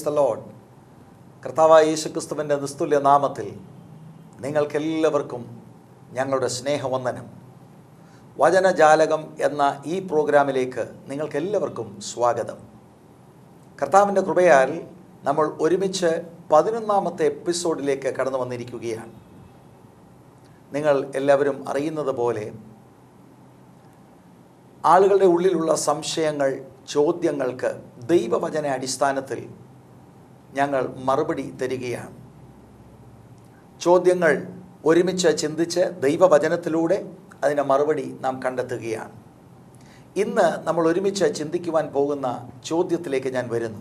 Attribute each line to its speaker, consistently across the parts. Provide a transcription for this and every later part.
Speaker 1: Praise the load കർത്താവായ യേശുക്രിസ്തുവിന്റെ നിസ്തുല്യ നാമത്തിൽ നിങ്ങൾക്കെല്ലാവർക്കും ഞങ്ങളുടെ സ്നേഹവന്ദനം. വചനജാലകം എന്ന ഈ പ്രോഗ്രാമിലേക്ക് നിങ്ങൾക്കെല്ലാവർക്കും സ്വാഗതം. കർത്താവിന്റെ കൃപയാൽ നമ്മൾ ഒരുമിച്ച് പതിനൊന്നാമത്തെ എപ്പിസോഡിലേക്ക് കടന്നു വന്നിരിക്കുകയാണ്. നിങ്ങൾ എല്ലാവരും അറിയുന്നത് പോലെ ആളുകളുടെ ഉള്ളിലുള്ള സംശയങ്ങൾ ചോദ്യങ്ങൾക്ക് ദൈവവചന അടിസ്ഥാനത്തിൽ ഞങ്ങൾ മറുപടി തരികയാണ്. ചോദ്യങ്ങൾ ഒരുമിച്ച് ചിന്തിച്ച് ദൈവവചനത്തിലൂടെ അതിന്റെ മറുപടി നാം കണ്ടെത്തുകയാണ്. ഇന്ന് നമ്മൾ ഒരുമിച്ച് ചിന്തിക്കുവാൻ പോകുന്ന ചോദ്യത്തിലേക്ക് ഞാൻ വരുന്നു.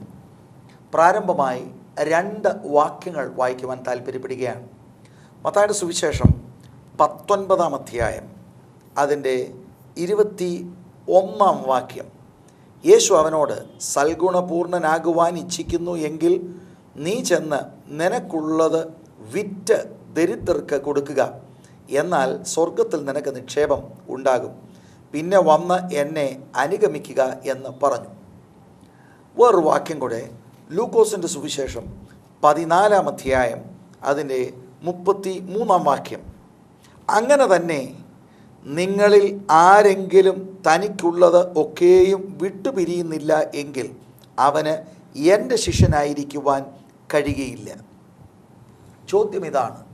Speaker 1: പ്രാരംഭമായി രണ്ട് വാക്യങ്ങൾ വായിക്കുവാൻ താല്പര്യപ്പെടുകയാണ് മത്തായുടെ സുവിശേഷം പത്തൊൻപതാം അധ്യായം അതിന്റെ ഇരുപത്തി ഒന്നാം വാക്യം. യേശു അവനോട് സൽഗുണപൂർണനാകുവാൻ ഇച്ഛിക്കുന്നു എങ്കിൽ നീ ചെന്ന് നിനക്കുള്ളത് വിറ്റ് ദരിദ്രർക്ക് കൊടുക്കുക. എന്നാൽ സ്വർഗത്തിൽ നിനക്ക് നിക്ഷേപം ഉണ്ടാകും. പിന്നെ വന്ന് എന്നെ അനുഗമിക്കുക എന്ന് പറഞ്ഞു. വേറൊരു വാക്യം കൂടെ ലൂക്കോസിന്റെ സുവിശേഷം പതിനാലാം അധ്യായം അതിന്റെ മുപ്പത്തി മൂന്നാം വാക്യം. അങ്ങനെ തന്നെ നിങ്ങളിൽ ആരെങ്കിലും തനിക്കുള്ളത് ഒക്കെയും വിട്ടുപിരിയുന്നില്ല എങ്കിൽ അവന് എന്റെ ശിഷ്യനായിരിക്കുവാൻ കഴിയുകയില്ല. ചോദ്യം ഇതാണ്.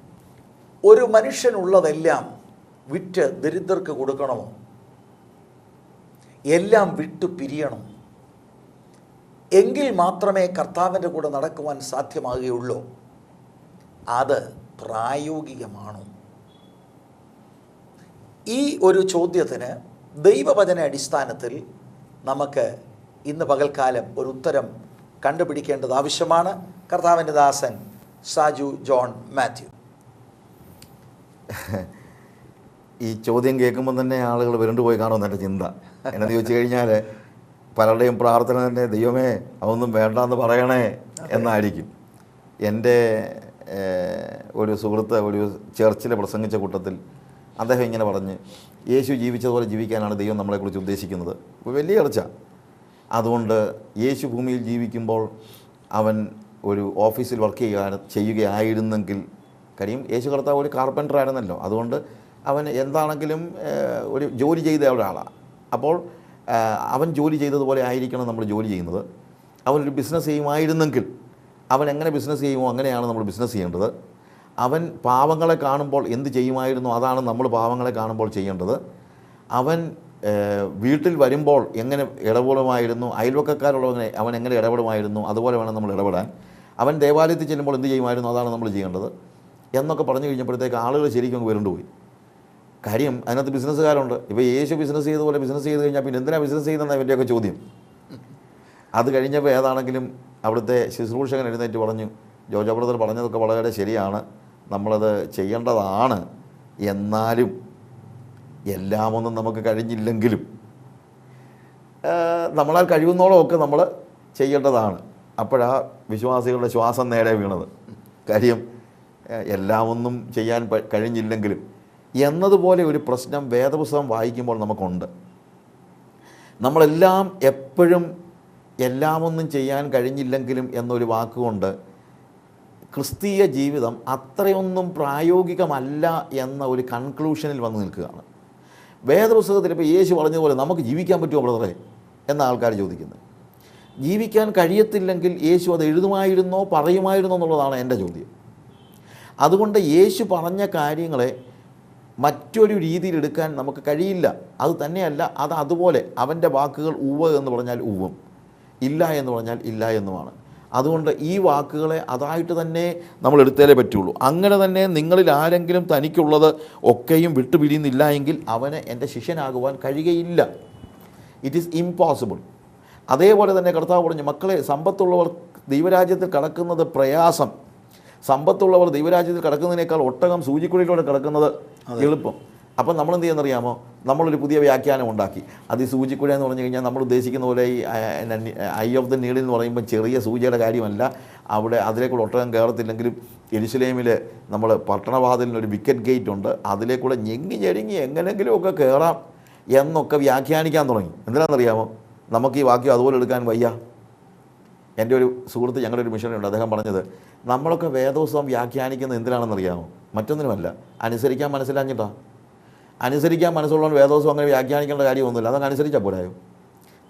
Speaker 1: ഒരു മനുഷ്യനുള്ളതെല്ലാം വിറ്റ് ദരിദ്രർക്ക് കൊടുക്കണമോ? എല്ലാം വിട്ടു പിരിയണം. എങ്കിൽ മാത്രമേ കർത്താവിന്റെ കൂടെ നടക്കുവാൻ സാധ്യമാകുകയുള്ളൂ. അത് പ്രായോഗികമാണോ? ഈ ഒരു ചോദ്യത്തിന് ദൈവവചന അടിസ്ഥാനത്തിൽ നമുക്ക് ഇന്ന് പകൽക്കാലം ഒരു ഉത്തരം കണ്ടുപിടിക്കേണ്ടത് ആവശ്യമാണ്. കർത്താവിന്റെ ദാസൻ സാജു ജോൺ മാത്യു.
Speaker 2: ഈ ചോദ്യം കേൾക്കുമ്പോൾ തന്നെ ആളുകൾ വരണ്ടു പോയി കാണുമെന്ന് എന്റെ ചിന്ത. എന്നത് ചോദിച്ചു കഴിഞ്ഞാൽ പലരുടെയും പ്രാർത്ഥന തന്നെ ദൈവമേ അതൊന്നും വേണ്ടാന്ന് പറയണേ എന്നായിരിക്കും. എന്റെ ഒരു സുഹൃത്ത് ഒരു ചർച്ചിൽ പ്രസംഗിച്ച കൂട്ടത്തിൽ അദ്ദേഹം ഇങ്ങനെ പറഞ്ഞ് യേശു ജീവിച്ചതുപോലെ ജീവിക്കാനാണ് ദൈവം നമ്മളെക്കുറിച്ച് ഉദ്ദേശിക്കുന്നത്. വലിയ ചർച്ച. അതുകൊണ്ട് യേശു ഭൂമിയിൽ ജീവിക്കുമ്പോൾ അവൻ ഒരു ഓഫീസിൽ വർക്ക് ചെയ്യുക ചെയ്യുകയായിരുന്നെങ്കിൽ കാര്യം യേശു കർത്താവ് ഒരു കാർപ്പന്റർ ആയിരുന്നല്ലോ. അതുകൊണ്ട് അവൻ എന്താണെങ്കിലും ഒരു ജോലി ചെയ്ത ഒരാളാണ് അപ്പോൾ അവൻ ജോലി ചെയ്തതുപോലെ ആയിരിക്കണം നമ്മൾ ജോലി ചെയ്യുന്നത്. അവനൊരു ബിസിനസ് ചെയ്യുമായിരുന്നെങ്കിൽ അവൻ എങ്ങനെ ബിസിനസ് ചെയ്യുമോ അങ്ങനെയാണ് നമ്മൾ ബിസിനസ് ചെയ്യേണ്ടത്. അവൻ പാവങ്ങളെ കാണുമ്പോൾ എന്ത് ചെയ്യുമായിരുന്നു അതാണ് നമ്മൾ പാവങ്ങളെ കാണുമ്പോൾ ചെയ്യേണ്ടത്. അവൻ വീട്ടിൽ വരുമ്പോൾ എങ്ങനെ ഇടപെടുമായിരുന്നു? അയൽവക്കക്കാരുള്ളവനെ അവൻ എങ്ങനെ ഇടപെടുമായിരുന്നു? അതുപോലെ വേണം നമ്മൾ ഇടപെടാൻ. അവൻ ദേവാലയത്തിൽ ചെല്ലുമ്പോൾ എന്ത് ചെയ്യുമായിരുന്നു? അതാണ് നമ്മൾ ചെയ്യേണ്ടത്. എന്നൊക്കെ പറഞ്ഞു കഴിഞ്ഞപ്പോഴത്തേക്ക് ആളുകൾ ശരിക്കും അങ്ങ് വരണ്ടു പോയി കാര്യം അതിനകത്ത് ബിസിനസ്സുകാരുണ്ട്. ഇപ്പോൾ യേശു ബിസിനസ് ചെയ്തതുപോലെ ബിസിനസ് ചെയ്ത് കഴിഞ്ഞാൽ പിന്നെ എന്തിനാണ് ബിസിനസ് ചെയ്യുന്നതെന്ന് അവന്റെയൊക്കെ ചോദ്യം. അത് കഴിഞ്ഞപ്പോൾ ഏതാണെങ്കിലും അവിടുത്തെ ശുശ്രൂഷകൻ എഴുന്നേറ്റ് പറഞ്ഞു ജോജോ ബ്രദർ പറഞ്ഞതൊക്കെ വളരെ ശരിയാണ്. നമ്മളത് ചെയ്യേണ്ടതാണ് എന്നാലും എല്ലാമൊന്നും നമുക്ക് കഴിഞ്ഞില്ലെങ്കിലും നമ്മളാൽ കഴിയുന്നോളമൊക്കെ നമ്മൾ ചെയ്യേണ്ടതാണ്. അപ്പോഴാ വിശ്വാസികളുടെ ശ്വാസം നേരെ വീണത്. കാര്യം എല്ലാമൊന്നും ചെയ്യാൻ കഴിഞ്ഞില്ലെങ്കിലും എന്നതുപോലെ ഒരു പ്രശ്നം വേദപുസ്തകം വായിക്കുമ്പോൾ നമുക്കുണ്ട്. നമ്മളെല്ലാം എപ്പോഴും എല്ലാമൊന്നും ചെയ്യാൻ കഴിഞ്ഞില്ലെങ്കിലും എന്നൊരു വാക്കുകൊണ്ട് ക്രിസ്തീയ ജീവിതം അത്രയൊന്നും പ്രായോഗികമല്ല എന്ന ഒരു കൺക്ലൂഷനിൽ വന്ന് നിൽക്കുകയാണ്. വേദപുസ്തകത്തിൽ ഇപ്പോൾ യേശു പറഞ്ഞതുപോലെ നമുക്ക് ജീവിക്കാൻ പറ്റുമോ ബ്രദറെ? എന്ന ആൾക്കാർ ചോദിക്കുന്നത് ജീവിക്കാൻ കഴിയത്തില്ലെങ്കിൽ യേശു അത് എഴുതുമായിരുന്നോ പറയുമായിരുന്നോ എന്നുള്ളതാണ് എന്റെ ചോദ്യം. അതുകൊണ്ട് യേശു പറഞ്ഞ കാര്യങ്ങളെ മറ്റൊരു രീതിയിൽ എടുക്കാൻ നമുക്ക് കഴിയില്ല. അത് തന്നെയല്ല അത് അതുപോലെ അവന്റെ വാക്കുകൾ ഉവ്വ് എന്ന് പറഞ്ഞാൽ ഉവ്വും ഇല്ല എന്ന് പറഞ്ഞാൽ ഇല്ല എന്നുമാണ്. അതുകൊണ്ട് ഈ വാക്കുകളെ അതായിട്ട് തന്നെ നമ്മൾ എടുത്തേലേ പറ്റുള്ളൂ. അങ്ങനെ തന്നെ നിങ്ങളിൽ ആരെങ്കിലും തനിക്കുള്ളത് ഒക്കെയും വിട്ടുപിരിയുന്നില്ല എങ്കിൽ അവന് എന്റെ ശിഷ്യനാകുവാൻ കഴിയുകയില്ല. ഇറ്റ് ഈസ് ഇമ്പോസിബിൾ അതേപോലെ തന്നെ കർത്താവ് പറഞ്ഞു മക്കളെ സമ്പത്തുള്ളവർ ദൈവരാജ്യത്തിൽ കടക്കുന്നത് പ്രയാസം. സമ്പത്തുള്ളവർ ദൈവരാജ്യത്തിൽ കടക്കുന്നതിനേക്കാൾ ഒട്ടകം സൂചിക്കുഴിയിലൂടെ കിടക്കുന്നത് എളുപ്പം. അപ്പം നമ്മൾ എന്ത് ചെയ്യുന്നറിയാമോ നമ്മളൊരു പുതിയ വ്യാഖ്യാനം ഉണ്ടാക്കി. അത് ഈ സൂചിക്കുഴ എന്ന് പറഞ്ഞു കഴിഞ്ഞാൽ നമ്മൾ ഉദ്ദേശിക്കുന്ന പോലെ ഈ ഐ ഓഫ് ദ നീഡിൽ എന്ന് പറയുമ്പോൾ ചെറിയ സൂചിയുടെ കാര്യമല്ല. അവിടെ അതിലേക്കൂടെ ഒട്ടകം കയറത്തില്ലെങ്കിലും എരിശിലേമിൽ നമ്മൾ പട്ടണവാതിലിനൊരു വിക്കറ്റ് ഗേറ്റ് ഉണ്ട്. അതിലേക്കൂടെ ഞെങ്ങി ഞെരുങ്ങി എങ്ങനെങ്കിലുമൊക്കെ കയറാം എന്നൊക്കെ വ്യാഖ്യാനിക്കാൻ തുടങ്ങി. എന്തിനാണെന്നറിയാമോ? നമുക്ക് ഈ വാക്യം അതുപോലെ എടുക്കാൻ വയ്യ. എന്റെ ഒരു സുഹൃത്ത് ഞങ്ങളുടെ ഒരു മിഷനുണ്ട് അദ്ദേഹം പറഞ്ഞത് നമ്മളൊക്കെ വേദോത്സവം വ്യാഖ്യാനിക്കുന്നത് എന്തിനാണെന്നറിയാമോ? മറ്റൊന്നിനുമല്ല. അനുസരിക്കാൻ മനസ്സിലാഞ്ഞിട്ടാ. അനുസരിക്കാൻ മനസ്സുള്ളവൻ വേദോസം അങ്ങനെ വ്യാഖ്യാനിക്കേണ്ട കാര്യമൊന്നുമില്ല. അതങ്ങ് അനുസരിച്ചാൽ പോരായോ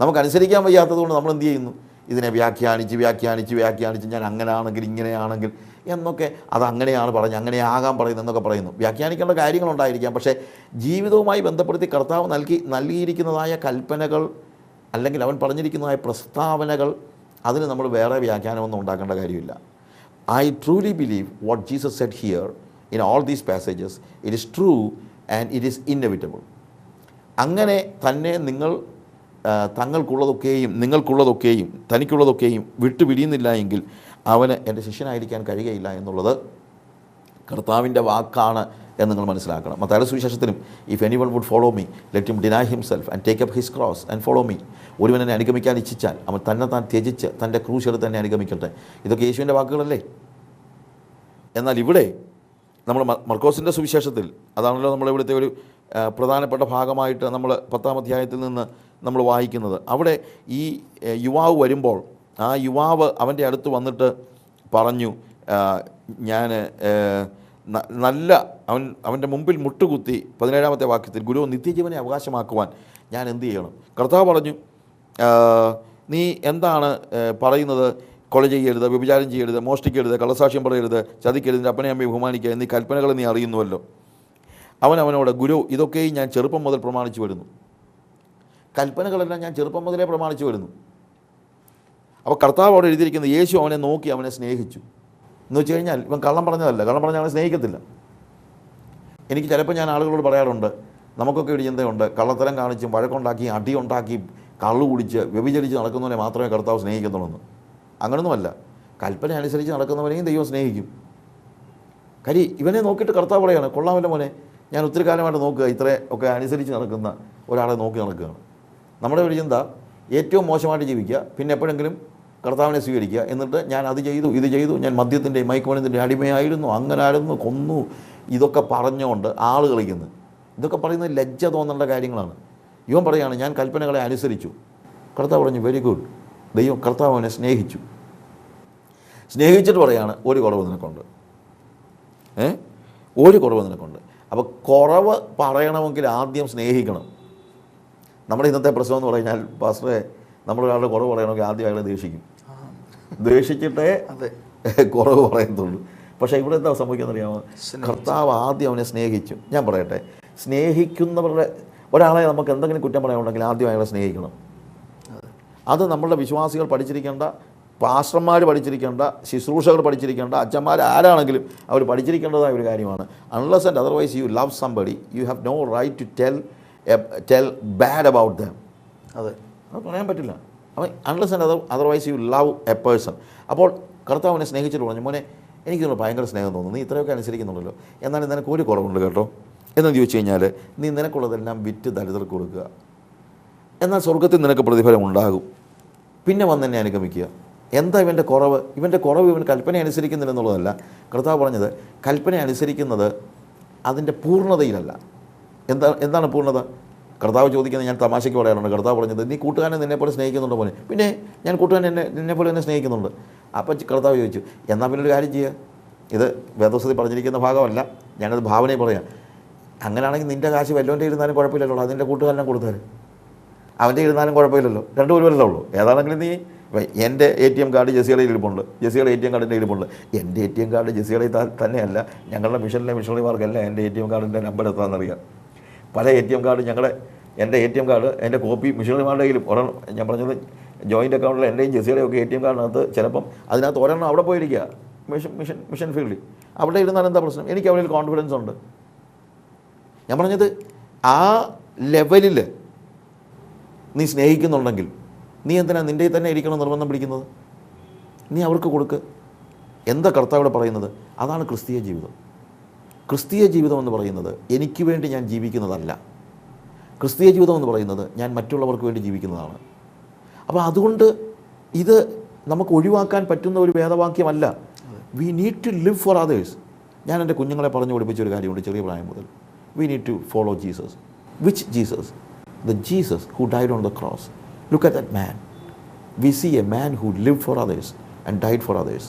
Speaker 2: നമുക്ക് അനുസരിക്കാൻ വയ്യാത്തത് കൊണ്ട് നമ്മൾ എന്ത് ചെയ്യുന്നു? ഇതിനെ വ്യാഖ്യാനിച്ച് വ്യാഖ്യാനിച്ച് വ്യാഖ്യാനിച്ച് ഞാൻ അങ്ങനെയാണെങ്കിൽ ഇങ്ങനെയാണെങ്കിൽ എന്നൊക്കെ അത് അങ്ങനെയാണ് പറഞ്ഞ് അങ്ങനെ ആകാൻ പറയുന്നത് എന്നൊക്കെ പറയുന്നു. വ്യാഖ്യാനിക്കേണ്ട കാര്യങ്ങളുണ്ടായിരിക്കാം പക്ഷേ ജീവിതവുമായി ബന്ധപ്പെടുത്തി കർത്താവ് നൽകി നൽകിയിരിക്കുന്നതായ കൽപ്പനകൾ അല്ലെങ്കിൽ അവൻ പറഞ്ഞിരിക്കുന്നതായ പ്രസ്താവനകൾ അതിന് നമ്മൾ വേറെ വ്യാഖ്യാനമൊന്നും ഉണ്ടാക്കേണ്ട കാര്യമില്ല. I truly believe what Jesus set here in all these passages it is true and it is inevitable അങ്ങനെ തന്നെ നിങ്ങൾ തങ്ങൾക്കുള്ളതൊക്കെയും നിങ്ങൾക്കുള്ളതൊക്കെയും തനിക്കുള്ളതൊക്കെയും വിട്ടുപിരിയുന്നില്ല എങ്കിൽ അവന് എന്റെ ശിഷ്യനായിരിക്കാൻ കഴിയുകയില്ല എന്നുള്ളത് കർത്താവിന്റെ വാക്കാണ് എന്ന് നിങ്ങൾ മനസ്സിലാക്കണം. മത്തായ സുവിശേഷത്തിനും if anyone would follow me let him deny himself and take up his cross and follow me ഒരുവൻ എന്നെ അനുഗമിക്കാൻ ഇച്ഛിച്ചാൽ അവൻ തന്നെ താൻ ത്യജിച്ച് തന്റെ ക്രൂശ് എടുത്ത് തന്നെ അനുഗമിക്കട്ടെ. ഇതൊക്കെ യേശുവിന്റെ വാക്കുകളല്ലേ? എന്നാൽ ഇവിടെ നമ്മൾ മർക്കോസിന്റെ സുവിശേഷത്തിൽ അതാണല്ലോ നമ്മൾ ഇവിടുത്തെ ഒരു പ്രധാനപ്പെട്ട ഭാഗമായിട്ട് നമ്മൾ പത്താം അധ്യായത്തിൽ നിന്ന് നമ്മൾ വായിക്കുന്നത്. അവിടെ ഈ യുവാവ് വരുമ്പോൾ ആ യുവാവ് അവന്റെ അടുത്ത് വന്നിട്ട് പറഞ്ഞു ഞാൻ നല്ല അവൻ അവന്റെ മുമ്പിൽ മുട്ടുകുത്തി പതിനേഴാമത്തെ വാക്യത്തിൽ ഗുരു നിത്യജീവനെ അവകാശമാക്കുവാൻ ഞാൻ എന്ത് ചെയ്യണം? കർത്താവ് പറഞ്ഞു നീ എന്താണ് പറയുന്നത്? കൊല ചെയ്യരുത് വ്യഭിചാരം ചെയ്യരുത് മോഷ്ടിക്കരുത് കള്ളസാക്ഷ്യം പറയരുത് ചതിക്കരുത് അപ്പനെ അമ്മയെ ബഹുമാനിക്കുക എന്നീ കൽപ്പനകൾ നീ അറിയുന്നുവല്ലോ. അവൻ അവനോട് ഗുരു ഇതൊക്കെയും ഞാൻ ചെറുപ്പം മുതൽ പ്രമാണിച്ചു വരുന്നു. കൽപ്പനകളെല്ലാം ഞാൻ ചെറുപ്പം മുതലേ പ്രമാണിച്ചു വരുന്നു. അപ്പോൾ കർത്താവ് അവിടെ എഴുതിയിരിക്കുന്നത് യേശു അവനെ നോക്കി അവനെ സ്നേഹിച്ചു. എന്ന് വെച്ച് കഴിഞ്ഞാൽ ഇവൻ കള്ളം പറഞ്ഞതല്ല. കള്ളം പറഞ്ഞാൽ അവനെ സ്നേഹിക്കത്തില്ല. എനിക്ക് ചിലപ്പോൾ ഞാൻ ആളുകളോട് പറയാറുണ്ട് നമുക്കൊക്കെ ഒരു ചിന്തയുണ്ട്. കള്ളത്തരം കാണിച്ചും വഴക്കുണ്ടാക്കി അടിയുണ്ടാക്കി കള്ളു കുടിച്ച് വ്യഭിചരിച്ച് നടക്കുന്നവനെ മാത്രമേ കർത്താവ് സ്നേഹിക്കുന്നുള്ളൂ എന്ന്. അങ്ങനൊന്നുമല്ല. കൽപ്പന അനുസരിച്ച് നടക്കുന്നവനെയും ദൈവം സ്നേഹിക്കും. കരി ഇവനെ നോക്കിയിട്ട് കർത്താവ് പറയാണ് കൊള്ളാമല്ല മോനെ. ഞാൻ ഒത്തിരി കാലമായിട്ട് നോക്കുക ഇത്ര ഒക്കെ അനുസരിച്ച് നടക്കുന്ന ഒരാളെ നോക്കി നടക്കുകയാണ്. നമ്മുടെ ഒരു ചിന്ത ഏറ്റവും മോശമായിട്ട് ജീവിക്കുക പിന്നെ എപ്പോഴെങ്കിലും കർത്താവിനെ സ്വീകരിക്കുക എന്നിട്ട് ഞാൻ അത് ചെയ്തു ഇത് ചെയ്തു ഞാൻ മദ്യത്തിന്റെ മയക്കുമരുന്നിന്റെ അടിമയായിരുന്നു അങ്ങനായിരുന്നു കൊന്നു ഇതൊക്കെ പറഞ്ഞുകൊണ്ട് ആൾ കളിക്കുന്നു. ഇതൊക്കെ പറയുന്നത് ലജ്ജ തോന്നേണ്ട കാര്യങ്ങളാണ്. ഇവൻ പറയുകയാണ് ഞാൻ കൽപ്പനകളെ അനുസരിച്ചു. കർത്താവ് പറഞ്ഞു വെരി ഗുഡ് ദൈവം കർത്താവ് അവനെ സ്നേഹിച്ചു. സ്നേഹിച്ചിട്ട് പറയാണ് ഒരു കുറവ് നിനക്കുണ്ട്. ഏ? ഒരു കുറവ് നിനക്കുണ്ട്. അപ്പോൾ കുറവ് പറയണമെങ്കിൽ ആദ്യം സ്നേഹിക്കണം. നമ്മുടെ ഇന്നത്തെ പ്രശ്നം എന്ന് പറഞ്ഞാൽ പാസ്റ്ററെ നമ്മളൊരാളുടെ കുറവ് പറയണമെങ്കിൽ ആദ്യം അയാളെ ദേഷിക്കും. ദേഷിച്ചിട്ടേ
Speaker 1: അതെ.
Speaker 2: കുറവ് പറയത്തുള്ളൂ. പക്ഷേ ഇവിടെ എന്താ സംഭവിക്കുന്നറിയാമോ. കർത്താവ് ആദ്യം അവനെ സ്നേഹിച്ചു. ഞാൻ പറയട്ടെ സ്നേഹിക്കുന്നവരുടെ ഒരാളെ നമുക്ക് എന്തെങ്കിലും കുറ്റം പറയാനുണ്ടെങ്കിൽ ആദ്യം അയാളെ സ്നേഹിക്കണം. അത് നമ്മളുടെ വിശ്വാസികൾ പഠിച്ചിരിക്കേണ്ട പാസ്റ്റർമാർ പഠിച്ചിരിക്കേണ്ട ശുശ്രൂഷകർ പഠിച്ചിരിക്കേണ്ട അച്ഛന്മാർ ആരാണെങ്കിലും അവർ പഠിച്ചിരിക്കേണ്ടതായ ഒരു കാര്യമാണ്. Unless and otherwise you love somebody you have no right to tell tell bad about them
Speaker 1: അതെ.
Speaker 2: അത് പറയാൻ പറ്റില്ല. അപ്പം unless and other otherwise you love a person അപ്പോൾ കർത്താവ് അവനെ സ്നേഹിച്ചിട്ട് പറഞ്ഞു മോനെ എനിക്ക് നിന്നോട് ഭയങ്കര സ്നേഹം തോന്നുന്നു. നീ ഇത്രയൊക്കെ അനുസരിക്കുന്നുണ്ടല്ലോ. എന്നാലും നിനക്ക് ഒരു കുറവുണ്ട് കേട്ടോ. എന്ന് ചോദിച്ചു കഴിഞ്ഞാൽ നീ നിനക്കുള്ളതെല്ലാം വിറ്റ് ദരിദ്രർക്ക് കൊടുക്കുക. എന്നാൽ സ്വർഗത്തിൽ നിനക്ക് പ്രതിഫലം ഉണ്ടാകും പിന്നെ വന്ന് എന്നെ അനുഗമിക്കുക. എന്താ ഇവന്റെ കുറവ്? ഇവന്റെ കുറവ് ഇവൻ കൽപ്പന അനുസരിക്കുന്നില്ല എന്നുള്ളതല്ല. കർത്താവ് പറഞ്ഞത് കൽപ്പന അനുസരിക്കുന്നത് അതിന്റെ പൂർണതയിലല്ല. എന്താ എന്താണ് പൂർണത? കർത്താവ് ചോദിക്കുന്നത് ഞാൻ തമാശയ്ക്ക് പറയാറുണ്ട്. കർത്താവ് പറഞ്ഞത് നീ കൂട്ടുകാരനെ നിന്നെപ്പോലെ സ്നേഹിക്കുന്നുണ്ട് പോലെ പിന്നെ ഞാൻ കൂട്ടുകാരൻ എന്നെ നിന്നെപ്പോലെ എന്നെ സ്നേഹിക്കുന്നുണ്ട്. അപ്പം കർത്താവ് ചോദിച്ചു എന്നാൽ പിന്നെ ഒരു കാര്യം ചെയ്യുക ഇത് വേദോസ്തി പറഞ്ഞിരിക്കുന്ന ഭാഗമല്ല. ഞാനത് ഭാവനയിൽ പറയാം. അങ്ങനെയാണെങ്കിൽ നിന്റെ കാശ് വല്ലോന്റെ ഇരുന്നാലും കുഴപ്പമില്ലല്ലോ. അതിന്റെ കൂട്ടുകാരനെ കൊടുത്താൽ അവന്റെ ഇരുന്നാലും കുഴപ്പമില്ലല്ലോ. രണ്ടു ഒരുവരല്ലേ ഉള്ളൂ. ഏതാണെങ്കിലും നീ എന്റെ എ ടി എം കാർഡ് ജെസിയുടെ ഇരിപ്പുണ്ട് ജെസിയുടെ എ ടി എം കാർഡിന്റെ ഇരിപ്പുണ്ട് എന്റെ എ ടി എം കാർഡ് ജെസിയുടെ തന്നെയല്ല ഞങ്ങളുടെ മിഷനിലെ മിഷണറിമാർക്കല്ല എന്റെ എ ടി എം കാർഡിന്റെ നമ്പർ എത്താണെന്നറിയാം പല എ ടി എം കാർഡ് ഞങ്ങളുടെ എന്റെ എ ടി എം കാർഡ് എന്റെ കോപ്പി മിഷണറിമാരുടെ കയ്യിലും ഒരെണ്ണം ഞാൻ പറഞ്ഞത് ജോയിന്റ് അക്കൗണ്ടിൽ എന്റെയും ജെസിയുടെയും ഒക്കെ എ ടി എം കാർഡിനകത്ത് ചിലപ്പം അതിനകത്ത് ഒരെണ്ണം അവിടെ പോയിരിക്കുക മിഷൻ മിഷൻ മിഷൻ ഫീൽഡിൽ. അവിടെ ഇരുന്നാൽ എന്താ പ്രശ്നം? എനിക്ക് അവരിൽ കോൺഫിഡൻസ് ഉണ്ട്. ഞാൻ പറഞ്ഞത് ആ ലെവലിൽ നീ സ്നേഹിക്കുന്നുണ്ടെങ്കിൽ നീ എന്തിനാ നിന്റെ തന്നെ ഇരിക്കണം നിർബന്ധം പിടിക്കുന്നത്? നീ അവർക്ക് കൊടുക്ക്. എന്താ കർത്താവിടെ പറയുന്നത്? അതാണ് ക്രിസ്തീയ ജീവിതം. ക്രിസ്തീയ ജീവിതം എന്ന് പറയുന്നത് എനിക്ക് വേണ്ടി ഞാൻ ജീവിക്കുന്നതല്ല. ക്രിസ്തീയ ജീവിതം എന്ന് പറയുന്നത് ഞാൻ മറ്റുള്ളവർക്ക് വേണ്ടി ജീവിക്കുന്നതാണ്. അപ്പോൾ അതുകൊണ്ട് ഇത് നമുക്ക് ഒഴിവാക്കാൻ പറ്റുന്ന ഒരു വേദവാക്യമല്ല. We need to live for others ഞാൻ എന്റെ കുഞ്ഞുങ്ങളെ പറഞ്ഞു പഠിപ്പിച്ച ഒരു കാര്യമുണ്ട് ചെറിയ പ്രായം മുതൽ. We need to follow Jesus which Jesus the Jesus who died on the cross. Look at that man. We see a man who lived for others and died for others.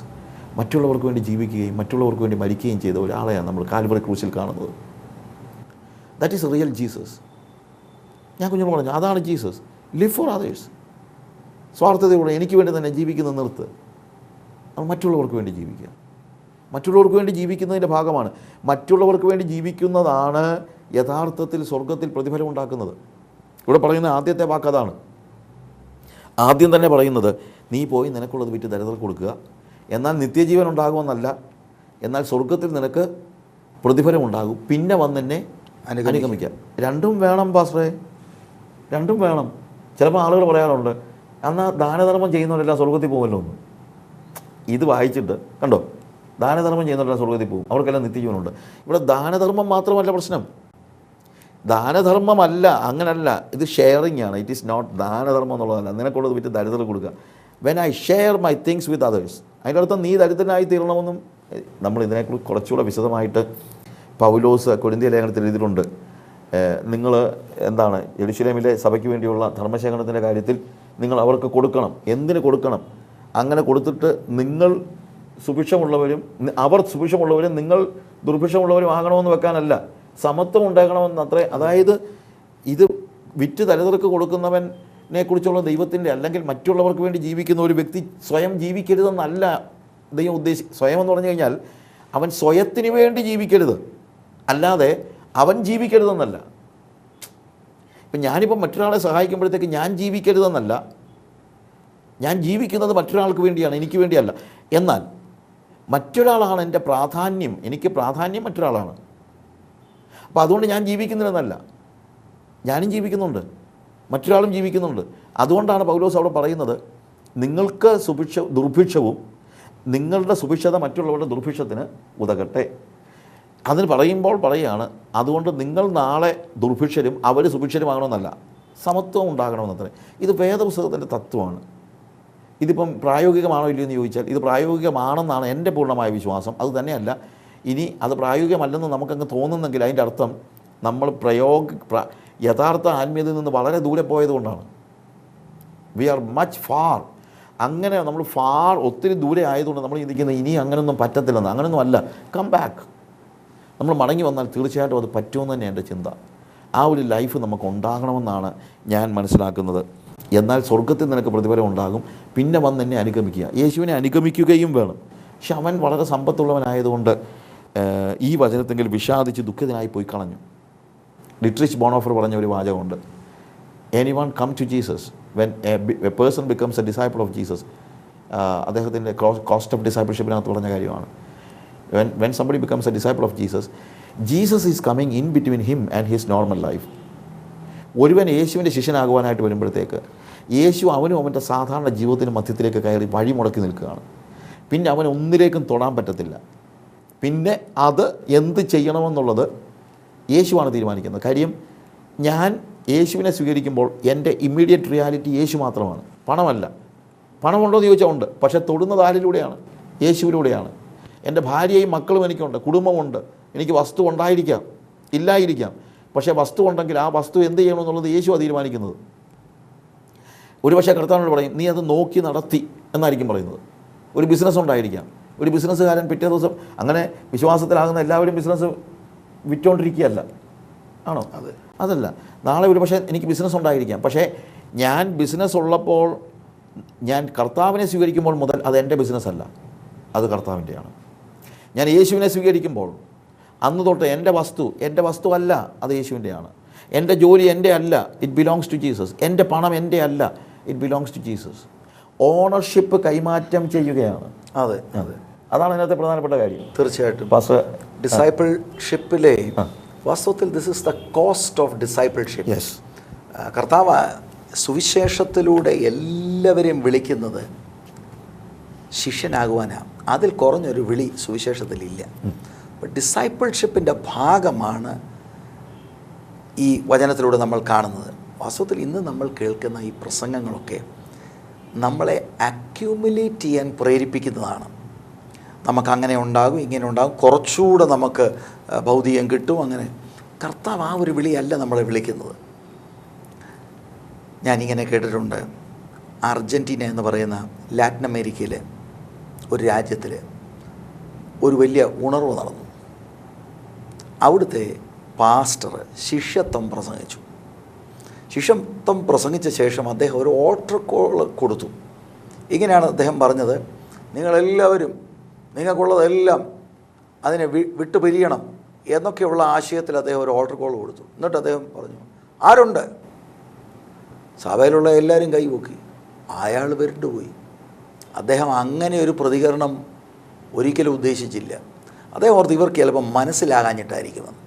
Speaker 2: മറ്റുള്ളവർക്ക് വേണ്ടി ജീവിക്കുകയും മറ്റുള്ളവർക്ക് വേണ്ടി മരിക്കുകയും ചെയ്ത ഒരാളെയാണ് നമ്മൾ കാൽവറി ക്രൂസിൽ കാണുന്നത്. That is real Jesus ഞാൻ കുഞ്ഞു പറഞ്ഞു അതാണ് ജീസസ് ലിവ് ഫോർ അതേഴ്സ് സ്വാർത്ഥതയോടെ എനിക്ക് വേണ്ടി തന്നെ ജീവിക്കുന്ന നിർത്ത്. നമ്മൾ മറ്റുള്ളവർക്ക് വേണ്ടി ജീവിക്കുക. മറ്റുള്ളവർക്ക് വേണ്ടി ജീവിക്കുന്നതിന്റെ ഭാഗമാണ്. മറ്റുള്ളവർക്ക് വേണ്ടി ജീവിക്കുന്നതാണ് യഥാർത്ഥത്തിൽ സ്വർഗത്തിൽ പ്രതിഫലം ഉണ്ടാക്കുന്നത് ഇവിടെ പറയുന്ന ആദ്യത്തെ വാക്ക് അതാണ്. ആദ്യം തന്നെ പറയുന്നത് നീ പോയി നിനക്കുള്ളത് വിറ്റ് ദരിദ്രർക്ക് കൊടുക്കുക. എന്നാൽ നിത്യജീവൻ ഉണ്ടാകുമെന്നല്ല. എന്നാൽ സ്വർഗത്തിൽ നിനക്ക് പ്രതിഫലം ഉണ്ടാകും. പിന്നെ വന്നെന്നെ അനുഗമിക്കാം രണ്ടും വേണം പാസ്റ്ററേ. രണ്ടും വേണം. ചിലപ്പോൾ ആളുകൾ പറയാറുണ്ട് എന്നാൽ ദാനധർമ്മം ചെയ്യുന്നവരെല്ലാം സ്വർഗത്തിൽ പോകുമല്ലോ ഒന്ന് ഇത് വായിച്ചിട്ട് കണ്ടോ? ദാനധർമ്മം ചെയ്യുന്നവരെല്ലാം സ്വർഗത്തിൽ പോകും. അവർക്കെല്ലാം നിത്യജീവനുണ്ട്. ഇവിടെ ദാനധർമ്മം മാത്രമല്ല പ്രശ്നം. ദാനധർമ്മമല്ല അങ്ങനല്ല. ഇത് ഷെയറിങ് ആണ്. ഇറ്റ് ഈസ് നോട്ട് ദാനധർമ്മം എന്നുള്ളതല്ല. നിനക്കുള്ളത് വിറ്റ് ദരിദ്രർ കൊടുക്കുക. When I share my things with others അതിന്റെ അർത്ഥം നീ ദരിദ്രനായി തീരണമെന്നും നമ്മൾ ഇതിനെക്കുറിച്ച് കുറച്ചുകൂടെ വിശദമായിട്ട് പൗലോസ് കൊരിന്തിയ ലേഖനത്തിൽ എഴുതിയിട്ടുണ്ട്. നിങ്ങൾ എന്താണ് എരുശലേമിലെ സഭയ്ക്ക് വേണ്ടിയുള്ള ധർമ്മശേഖരണത്തിന്റെ കാര്യത്തിൽ നിങ്ങൾ അവർക്ക് കൊടുക്കണം. എന്തിന് കൊടുക്കണം? അങ്ങനെ കൊടുത്തിട്ട് നിങ്ങൾ സുഭിക്ഷമുള്ളവരും അവർ സുഭിക്ഷമുള്ളവരും നിങ്ങൾ ദുർഭിക്ഷമുള്ളവരും ആകണമെന്ന് വെക്കാനല്ല. സമത്വം ഉണ്ടാകണമെന്ന് അത്രേ അതായത് ഇത് വിറ്റ് തലതിർക്ക് കൊടുക്കുന്നവനെ കുറിച്ചുള്ള ദൈവത്തിന്റെ അല്ലെങ്കിൽ മറ്റുള്ളവർക്ക് വേണ്ടി ജീവിക്കുന്ന ഒരു വ്യക്തി സ്വയം ജീവിക്കരുതെന്നല്ല ദൈവം ഉദ്ദേശി സ്വയം എന്ന് പറഞ്ഞു കഴിഞ്ഞാൽ അവൻ സ്വയത്തിന് വേണ്ടി ജീവിക്കരുത്. അല്ലാതെ അവൻ ജീവിക്കരുതെന്നല്ല. ഇപ്പം ഞാനിപ്പം മറ്റൊരാളെ സഹായിക്കുമ്പോഴത്തേക്ക് ഞാൻ ജീവിക്കരുതെന്നല്ല. ഞാൻ ജീവിക്കുന്നത് മറ്റൊരാൾക്ക് വേണ്ടിയാണ് എനിക്ക് വേണ്ടിയല്ല. എന്നാൽ മറ്റൊരാളാണ് എന്റെ പ്രാധാന്യം. എനിക്ക് പ്രാധാന്യം മറ്റൊരാളാണ്. അപ്പോൾ അതുകൊണ്ട് ഞാൻ ജീവിക്കുന്നില്ലെന്നല്ല ഞാനും ജീവിക്കുന്നുണ്ട്. മറ്റൊരാളും ജീവിക്കുന്നുണ്ട്. അതുകൊണ്ടാണ് പൗലോസ് അവിടെ പറയുന്നത് നിങ്ങൾക്ക് സുഭിക്ഷ ദുർഭിക്ഷവും നിങ്ങളുടെ സുഭിക്ഷത മറ്റുള്ളവരുടെ ദുർഭിക്ഷത്തിന് ഉതകട്ടെ. അതിന് പറയുമ്പോൾ പറയുകയാണ് അതുകൊണ്ട് നിങ്ങൾ നാളെ ദുർഭിക്ഷരും അവർ സുഭിക്ഷരുമാകണമെന്നല്ല. സമത്വം ഉണ്ടാകണമെന്നത്രേ. ഇത് വേദപുസ്തകത്തിന്റെ തത്വമാണ്. ഇതിപ്പം പ്രായോഗികമാണോ ഇല്ലയോ എന്ന് ചോദിച്ചാൽ ഇത് പ്രായോഗികമാണെന്നാണ് എന്റെ പൂർണമായ വിശ്വാസം. അത് തന്നെയല്ല ഇനി അത് പ്രായോഗികമല്ലെന്ന് നമുക്കങ്ങ് തോന്നുന്നെങ്കിൽ അതിന്റെ അർത്ഥം നമ്മൾ പ്രയോഗ യഥാർത്ഥ ആത്മീയതയിൽ നിന്ന് വളരെ ദൂരെ പോയതുകൊണ്ടാണ് വി ആർ മച്ച് ഫാർ അങ്ങനെ നമ്മൾ ഫാർ ഒത്തിരി ദൂരെ ആയതുകൊണ്ട് നമ്മൾ ചിന്തിക്കുന്നത് ഇനി അങ്ങനെയൊന്നും പറ്റത്തില്ലെന്ന്. അങ്ങനെയൊന്നും അല്ല. കം ബാക്ക് നമ്മൾ മടങ്ങി വന്നാൽ തീർച്ചയായിട്ടും അത് പറ്റുമെന്ന് തന്നെ എന്റെ ചിന്ത. ആ ഒരു ലൈഫ് നമുക്ക് ഉണ്ടാകണമെന്നാണ് ഞാൻ മനസ്സിലാക്കുന്നത്. എന്നാൽ സ്വർഗത്തിൽ നിനക്ക് പ്രതിഫലം ഉണ്ടാകും. പിന്നെ വന്ന് എന്നെ അനുഗമിക്കുക. യേശുവിനെ അനുഗമിക്കുകയും വേണം. പക്ഷെ അവൻ വളരെ സമ്പത്തുള്ളവനായതുകൊണ്ട് ഈ വചനത്തെങ്കിൽ വിഷാദിച്ച് ദുഃഖിതനായി പോയി കളഞ്ഞു. ലിട്രിച്ച് ബോണോഫർ പറഞ്ഞ ഒരു വാചകമുണ്ട്. Anyone come to Jesus when a person becomes a disciple of Jesus അദ്ദേഹത്തിന്റെ കോസ്റ്റ് ഓഫ് ഡിസൈപ്പിൾഷിപ്പിനകത്ത് പറഞ്ഞ കാര്യമാണ്. When when somebody becomes a disciple of Jesus Jesus is coming in between him and his normal life ഒരുവൻ യേശുവിന്റെ ശിഷ്യനാകുവാനായിട്ട് വരുമ്പോഴത്തേക്ക് യേശു അവനും അവന്റെ സാധാരണ ജീവിതത്തിന്റെ മധ്യത്തിലേക്ക് കയറി വഴിമുടക്കി നിൽക്കുകയാണ്. പിന്നെ അവൻ ഒന്നിലേക്കും തൊടാൻ പറ്റത്തില്ല. പിന്നെ അത് എന്ത് ചെയ്യണമെന്നുള്ളത് യേശുവാണ് തീരുമാനിക്കുന്നത്. കാര്യം ഞാൻ യേശുവിനെ സ്വീകരിക്കുമ്പോൾ എന്റെ ഇമ്മീഡിയറ്റ് റിയാലിറ്റി യേശു മാത്രമാണ്. പണമല്ല. പണമുണ്ടോ എന്ന് ചോദിച്ചാൽ ഉണ്ട്. പക്ഷേ തൊടുന്നത് ആരിലൂടെയാണ്? യേശുവിലൂടെയാണ്. എന്റെ ഭാര്യയും മക്കളും എനിക്കുണ്ട്. കുടുംബമുണ്ട്. എനിക്ക് വസ്തു ഉണ്ടായിരിക്കാം. ഇല്ലായിരിക്കാം. പക്ഷേ വസ്തു ഉണ്ടെങ്കിൽ ആ വസ്തു എന്ത് ചെയ്യണമെന്നുള്ളത് യേശുവാണ് തീരുമാനിക്കുന്നത്. ഒരു പക്ഷേ കർത്താവിനോട് പറയും നീ അത് നോക്കി നടത്തി എന്നായിരിക്കും പറയുന്നത്. ഒരു ബിസിനസ് ഉണ്ടായിരിക്കാം. ഒരു ബിസിനസ്സുകാരൻ പിറ്റേ ദിവസം അങ്ങനെ വിശ്വാസത്തിലാകുന്ന എല്ലാവരും ബിസിനസ് വിറ്റുകൊണ്ടിരിക്കുകയല്ല ആണോ?
Speaker 1: അതെ.
Speaker 2: അതല്ല. നാളെ ഒരു പക്ഷേ എനിക്ക് ബിസിനസ് ഉണ്ടായിരിക്കാം. പക്ഷേ ഞാൻ ബിസിനസ് ഉള്ളപ്പോൾ ഞാൻ കർത്താവിനെ സ്വീകരിക്കുമ്പോൾ മുതൽ അത് എന്റെ ബിസിനസ്സല്ല. അത് കർത്താവിന്റെയാണ്. ഞാൻ യേശുവിനെ സ്വീകരിക്കുമ്പോൾ അന്ന് തൊട്ട് എന്റെ വസ്തു എന്റെ വസ്തു അല്ല അത് യേശുവിന്റെയാണ്. എന്റെ ജോലി എന്റെ അല്ല ഇറ്റ് ബിലോങ്സ് ടു ജീസസ് എന്റെ പണം എന്റെ അല്ല it belongs to Jesus ownership കൈമാറ്റം ചെയ്യുകയാണ്.
Speaker 1: അതെ അതെ.
Speaker 2: അതാണ് അതിനകത്തെ പ്രധാനപ്പെട്ട കാര്യം.
Speaker 1: തീർച്ചയായിട്ടും.
Speaker 2: പാസ്റ്റർ
Speaker 1: ഡിസൈപ്പിൾഷിപ്പിലെ വാസ്തവത്തിൽ this is the cost of discipleship
Speaker 2: yes
Speaker 1: കർത്താവ് സുവിശേഷത്തിലൂടെ എല്ലാവരെയും വിളിക്കുന്നത് ശിഷ്യനാകുവാനാണ് അതിൽ കുറഞ്ഞൊരു വിളി സുവിശേഷത്തിലില്ല ഡിസൈപ്പിൾഷിപ്പിന്റെ ഭാഗമാണ് ഈ വചനത്തിലൂടെ നമ്മൾ കാണുന്നത്. വാസ്തവത്തിൽ ഇന്ന് നമ്മൾ കേൾക്കുന്ന ഈ പ്രസംഗങ്ങളൊക്കെ നമ്മളെ അക്യൂമുലേറ്റ് ചെയ്യാൻ പ്രേരിപ്പിക്കുന്നതാണ്. നമുക്ക് അങ്ങനെ ഉണ്ടാകും ഇങ്ങനെ ഉണ്ടാകും കുറച്ചുകൂടെ നമുക്ക് ഭൗതികം കിട്ടും അങ്ങനെ. കർത്താവ് ആ ഒരു വിളിയല്ല നമ്മളെ വിളിക്കുന്നത്. ഞാനിങ്ങനെ കേട്ടിട്ടുണ്ട്. അർജന്റീന എന്ന് പറയുന്ന ലാറ്റിൻ അമേരിക്കയിലെ ഒരു രാജ്യത്തിൽ ഒരു വലിയ ഉണർവ് നടന്നു. അവിടുത്തെ പാസ്റ്റർ ശിഷ്യത്വം പ്രസംഗിച്ചു. ശിഷ്യത്വം പ്രസംഗിച്ച ശേഷം അദ്ദേഹം ഒരു ഓട്ടർ കോൾ കൊടുത്തു. ഇങ്ങനെയാണ് അദ്ദേഹം പറഞ്ഞത്. നിങ്ങളെല്ലാവരും നിങ്ങൾക്കുള്ളതെല്ലാം അതിനെ വി വിട്ടു പിരിയണം എന്നൊക്കെയുള്ള ആശയത്തിൽ അദ്ദേഹം ഒരു ഓർഡർ കോൾ കൊടുത്തു. എന്നിട്ട് അദ്ദേഹം പറഞ്ഞു ആരുണ്ട്? സഭയിലുള്ള എല്ലാവരും കൈപൊക്കി അയാൾ പോയി. അദ്ദേഹം അങ്ങനെ ഒരു പ്രതികരണം ഒരിക്കലും ഉദ്ദേശിച്ചില്ല. അദ്ദേഹം ഓർത്ത് ഇവർക്ക് ചിലപ്പം മനസ്സിലാകാഞ്ഞിട്ടായിരിക്കുമെന്ന്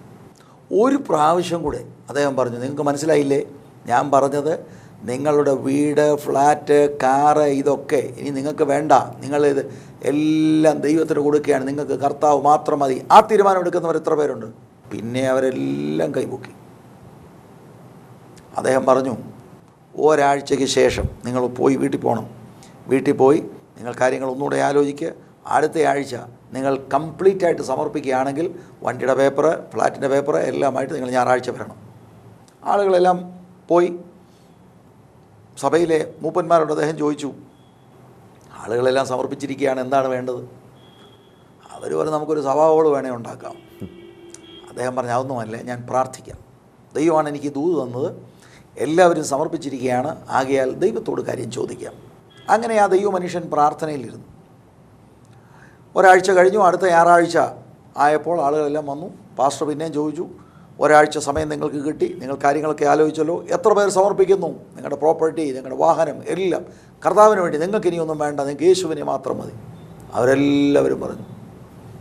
Speaker 1: ഒരു പ്രാവശ്യം കൂടെ അദ്ദേഹം പറഞ്ഞു നിങ്ങൾക്ക് മനസ്സിലായില്ലേ? ഞാൻ പറഞ്ഞത് നിങ്ങളുടെ വീട് ഫ്ലാറ്റ് കാറ് ഇതൊക്കെ ഇനി നിങ്ങൾക്ക് വേണ്ട. നിങ്ങളിത് എല്ലാം ദൈവത്തിന് കൊടുക്കുകയാണ്. നിങ്ങൾക്ക് കർത്താവ് മാത്രം മതി. ആ തീരുമാനം എടുക്കുന്നവർ എത്ര പേരുണ്ട്? പിന്നെ അവരെല്ലാം കൈപൊക്കി. അദ്ദേഹം പറഞ്ഞു ഒരാഴ്ചയ്ക്ക് ശേഷം നിങ്ങൾ പോയി വീട്ടിൽ പോകണം വീട്ടിൽ പോയി നിങ്ങൾ കാര്യങ്ങൾ ഒന്നുകൂടെ ആലോചിക്കുക. അടുത്ത ആഴ്ച നിങ്ങൾ കംപ്ലീറ്റ് ആയിട്ട് സമർപ്പിക്കുകയാണെങ്കിൽ വണ്ടിയുടെ പേപ്പർ ഫ്ലാറ്റിന്റെ പേപ്പർ എല്ലാമായിട്ട് നിങ്ങൾ ഞായറാഴ്ച വരണം. ആളുകളെല്ലാം പോയി. സഭയിലെ മൂപ്പന്മാരോട് അദ്ദേഹം ചോദിച്ചു ആളുകളെല്ലാം സമർപ്പിച്ചിരിക്കുകയാണ് എന്താണ് വേണ്ടത്? അവർ പറഞ്ഞു നമുക്കൊരു സഭാവോട് വേണേ ഉണ്ടാക്കാം. അദ്ദേഹം പറഞ്ഞു അതൊന്നുമല്ല ഞാൻ പ്രാർത്ഥിക്കാം. ദൈവമാണ് എനിക്ക് ദൂത് തന്നത്. എല്ലാവരും സമർപ്പിച്ചിരിക്കുകയാണ്. ആകയാൽ ദൈവത്തോട് കാര്യം ചോദിക്കാം. അങ്ങനെ ആ ദൈവ മനുഷ്യൻ പ്രാർത്ഥനയിലിരുന്നു. ഒരാഴ്ച കഴിഞ്ഞു അടുത്ത ഞായറാഴ്ച ആയപ്പോൾ ആളുകളെല്ലാം വന്നു. പാസ്റ്റർ പിന്നെയും ചോദിച്ചു ഒരാഴ്ച സമയം നിങ്ങൾക്ക് കിട്ടി നിങ്ങൾ കാര്യങ്ങളൊക്കെ ആലോചിച്ചല്ലോ. എത്ര പേർ സമർപ്പിക്കുന്നു? നിങ്ങളുടെ പ്രോപ്പർട്ടി നിങ്ങളുടെ വാഹനം എല്ലാം. കർത്താവിന് വേണ്ടി നിങ്ങൾക്ക് ഇനിയൊന്നും വേണ്ട നിങ്ങൾക്ക് യേശുവിനെ മാത്രം മതി. അവരെല്ലാവരും പറഞ്ഞു.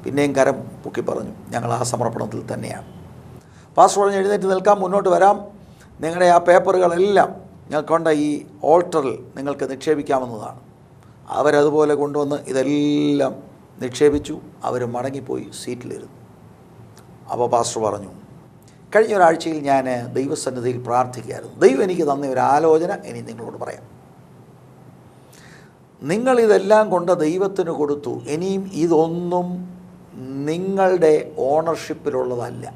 Speaker 1: പിന്നെയും കരം പൊക്കി പറഞ്ഞു. ഞങ്ങൾ ആ സമർപ്പണത്തിൽ തന്നെയാണ്. പാസ്റ്റർ പറഞ്ഞ് എഴുന്നേറ്റ് നിൽക്കാം മുന്നോട്ട് വരാം. നിങ്ങളുടെ ആ പേപ്പറുകളെല്ലാം ഞങ്ങൾക്കൊണ്ട ഈ ഓൾട്ടറിൽ നിങ്ങൾക്ക് നിക്ഷേപിക്കാമെന്നതാണ് അവരതുപോലെ കൊണ്ടുവന്ന് ഇതെല്ലാം നിക്ഷേപിച്ചു അവർ മടങ്ങിപ്പോയി സീറ്റിലിരുന്നു അപ്പോൾ പാസ്റ്റർ പറഞ്ഞു കഴിഞ്ഞ ഒരാഴ്ചയിൽ ഞാൻ ദൈവസന്നിധിയിൽ പ്രാർത്ഥിക്കുകയായിരുന്നു. ദൈവം എനിക്ക് തന്ന ഒരു ആലോചന ഇനി നിങ്ങളോട് പറയാം. നിങ്ങളിതെല്ലാം കൊണ്ട് ദൈവത്തിന് കൊടുത്തു. ഇനിയും ഇതൊന്നും നിങ്ങളുടെ ഓണർഷിപ്പിലുള്ളതല്ല.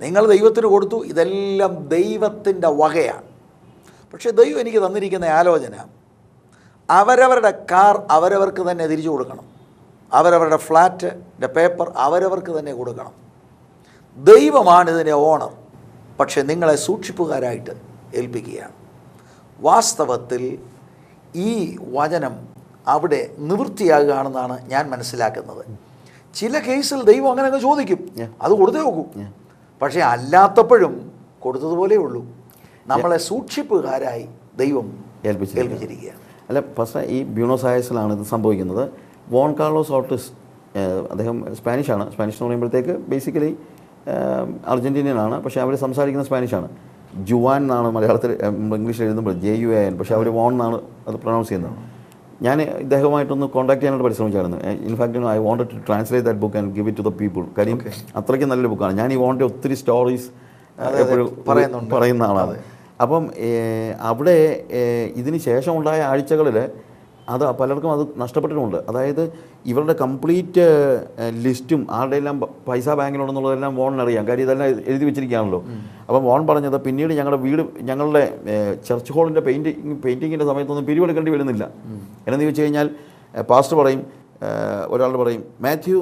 Speaker 1: നിങ്ങൾ ദൈവത്തിന് കൊടുത്തു ഇതെല്ലാം ദൈവത്തിന്റെ വകയാണ്. പക്ഷേ ദൈവം എനിക്ക് തന്നിരിക്കുന്ന ആലോചന അവരവരുടെ കാർ അവരവർക്ക് തന്നെ തിരിച്ചു കൊടുക്കണം. അവരവരുടെ ഫ്ലാറ്റിന്റെ പേപ്പർ അവരവർക്ക് തന്നെ കൊടുക്കണം. ദൈവമാണ് ഇതിന്റെ ഓണം. പക്ഷേ നിങ്ങളെ സൂക്ഷിപ്പുകാരായിട്ട് ഏൽപ്പിക്കുകയാണ്. വാസ്തവത്തിൽ ഈ വചനം അവിടെ നിവൃത്തിയാകുകയാണെന്നാണ് ഞാൻ മനസ്സിലാക്കുന്നത്. ചില കേസിൽ ദൈവം അങ്ങനെ അങ്ങ് ചോദിക്കും അത് കൊടുത്തേ നോക്കൂ. പക്ഷേ അല്ലാത്തപ്പോഴും കൊടുത്തതുപോലെ ഉള്ളൂ. നമ്മളെ സൂക്ഷിപ്പുകാരായി ദൈവം
Speaker 2: ഏൽപ്പിച്ചിരിക്കുകയാണ്.
Speaker 1: ഏൽപ്പിച്ചിരിക്കുകയാണ്.
Speaker 2: അല്ല പക്ഷേ ഈ ബ്യൂണോസ് ആയസിലാണ് ഇത് സംഭവിക്കുന്നത്. വോൺ കാർലോസ് ഓർട്ടിസ് അദ്ദേഹം അദ്ദേഹം സ്പാനിഷാണ് സ്പാനിഷ് എന്ന് പറയുമ്പോഴത്തേക്ക് ബേസിക്കലി അർജന്റീനിയൻ ആണ് പക്ഷേ അവർ സംസാരിക്കുന്ന സ്പാനിഷാണ്. ജുവാൻ എന്നാണ് മലയാളത്തിൽ ഇംഗ്ലീഷിൽ എഴുതുമ്പോൾ ജെ യു എ എൻ. പക്ഷേ അവർ വോൺ എന്നാണ് അത് പ്രൊണൗൺസ് ചെയ്യുന്നത്. ഞാൻ ഇദ്ദേഹമായിട്ടൊന്ന് കോൺടാക്ട് ചെയ്യാനായിട്ട് പരിശ്രമിച്ചായിരുന്നു. In fact I want to translate that book and give it to the people കാര്യം അത്രയ്ക്ക് നല്ലൊരു ബുക്കാണ് ഞാൻ ഈ വോണ്ട് ഒത്തിരി സ്റ്റോറീസ് എപ്പോഴും. പറയുന്ന ആളാണ്. അപ്പം അവിടെ ഇതിന് ശേഷം ഉണ്ടായ ആഴ്ചകളിൽ അത് പലർക്കും അത് നഷ്ടപ്പെട്ടിട്ടുമുണ്ട് അതായത് ഇവരുടെ കംപ്ലീറ്റ് ലിസ്റ്റും ആരുടെ എല്ലാം പൈസ ബാങ്കിലുണ്ടെന്നുള്ളതെല്ലാം വോൺ അറിയാം. കാര്യം ഇതെല്ലാം എഴുതി വെച്ചിരിക്കുകയാണല്ലോ. അപ്പം വോൺ പറഞ്ഞത് പിന്നീട് ഞങ്ങളുടെ വീട് ഞങ്ങളുടെ ചർച്ച് ഹോളിന്റെ പെയിന്റിങ് പെയിന്റിങ്ങിന്റെ സമയത്തൊന്നും പിരിവെടുക്കേണ്ടി വരുന്നില്ല. എന്നു ചോദിച്ചു കഴിഞ്ഞാൽ പാസ്റ്റർ പറയും ഒരാൾ പറയും മാത്യു